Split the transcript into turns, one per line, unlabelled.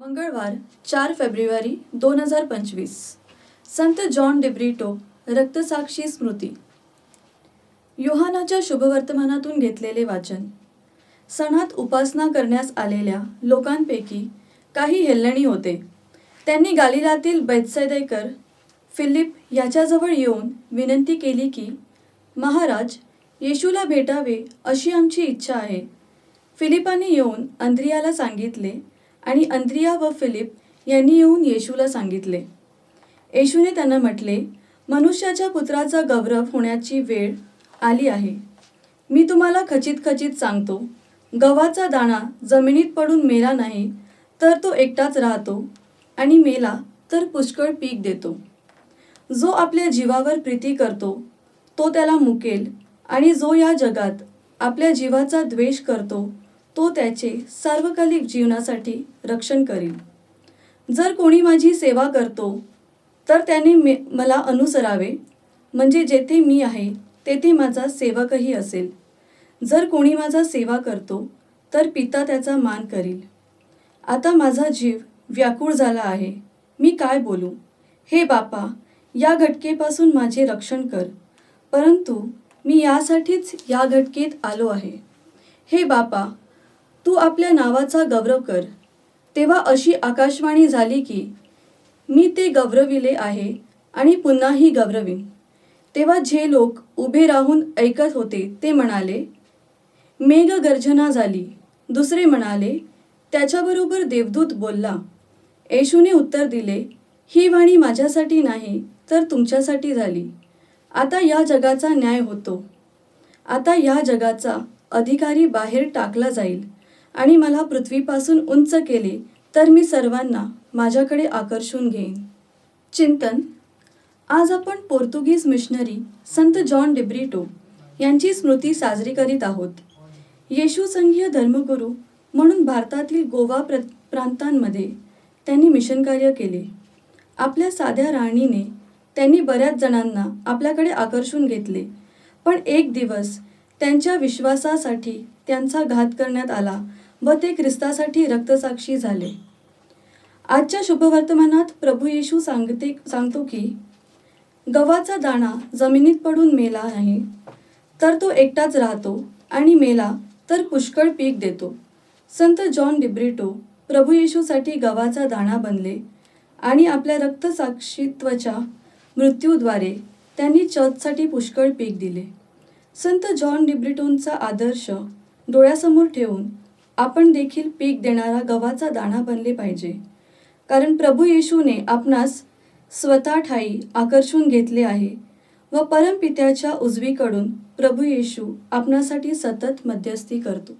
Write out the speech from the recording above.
मंगळवार चार फेब्रुवारी दोन हजार पंचवीस. संत जॉन डिब्रिटो रक्तसाक्षी स्मृती. योहानाच्या शुभवर्तमानातून घेतलेले वाचन. सणात उपासना करण्यास आलेल्या लोकांपैकी काही हेल्लणी होते. त्यांनी गालिलातील बैतसैदेकर फिलिप याच्याजवळ येऊन विनंती केली की महाराज येशूला भेटावे अशी आमची इच्छा आहे. फिलिपाने येऊन अंद्रियाला सांगितले आणि अंद्रिया व फिलिप यांनी येऊन येशूला सांगितले. येशूने त्यांना म्हटले मनुष्याच्या पुत्राचा गौरव होण्याची वेळ आली आहे. मी तुम्हाला खचित खचित सांगतो गव्हाचा दाणा जमिनीत पडून मेला नाही तर तो एकटाच राहतो आणि मेला तर पुष्कळ पीक देतो. जो आपल्या जीवावर प्रीती करतो तो त्याला मुकेल आणि जो या जगात आपल्या जीवाचा द्वेष करतो तो त्याचे सार्वकालिक जीवनासाठी रक्षण करील. जर कोणी माझी सेवा करतो तर त्याने मे मला अनुसरावे. म्हणजे जेथे मी आहे तेथे माझा सेवकही असेल. जर कोणी माझा सेवा करतो तर पिता त्याचा मान करील. आता माझा जीव व्याकुळ झाला आहे. मी काय बोलू? हे बापा या घटकेपासून माझे रक्षण कर. परंतु मी यासाठीच या घटकेत आलो आहे. हे बापा तू आपल्या नावाचा गौरव कर. तेव्हा अशी आकाशवाणी झाली की मी ते गौरविले आहे आणि पुन्हाही गौरवीन. तेव्हा जे लोक उभे राहून ऐकत होते ते म्हणाले मेघ गर्जना झाली. दुसरे म्हणाले त्याच्याबरोबर देवदूत बोलला. येशूने उत्तर दिले ही वाणी माझ्यासाठी नाही तर तुमच्यासाठी झाली. आता या जगाचा न्याय होतो. आता या जगाचा अधिकारी बाहेर टाकला जाईल. आणि मला पृथ्वीपासून उंच केले तर मी सर्वांना माझ्याकडे आकर्षून घेईन. चिंतन. आज आपण पोर्तुगीज मिशनरी संत जॉन डिब्रिटो यांची स्मृती साजरी करीत आहोत. येशू संघीय धर्मगुरू म्हणून भारतातील गोवा प्र प्रांतांमध्ये त्यांनी मिशन कार्य केले. आपल्या साध्या राहणीने त्यांनी बऱ्याच जणांना आपल्याकडे आकर्षून घेतले. पण एक दिवस त्यांच्या विश्वासासाठी त्यांचा घात करण्यात आला व ते ख्रिस्तासाठी रक्तसाक्षी झाले. आजच्या शुभवर्तमानात प्रभू येशू सांगते सांगतो की गव्हाचा दाणा जमिनीत पडून मेला नाही तर तो एकटाच राहतो आणि मेला तर पुष्कळ पीक देतो. संत जॉन डिब्रिटो प्रभू येशूसाठी गव्हाचा दाणा बनले आणि आपल्या रक्तसाक्षीत्वाच्या मृत्यूद्वारे त्यांनी चर्चसाठी पुष्कळ पीक दिले. संत जॉन डिब्रिटोनचा आदर्श डोळ्यासमोर ठेवून आपण देखील पीक देणारा गव्हाचा दाणा बनले पाहिजे. कारण प्रभू येशूने आपणास स्वतः ठाई आकर्षून घेतले आहे व परमपित्याच्या उजवीकडून प्रभू येशू आपणासाठी सतत मध्यस्थी करतो.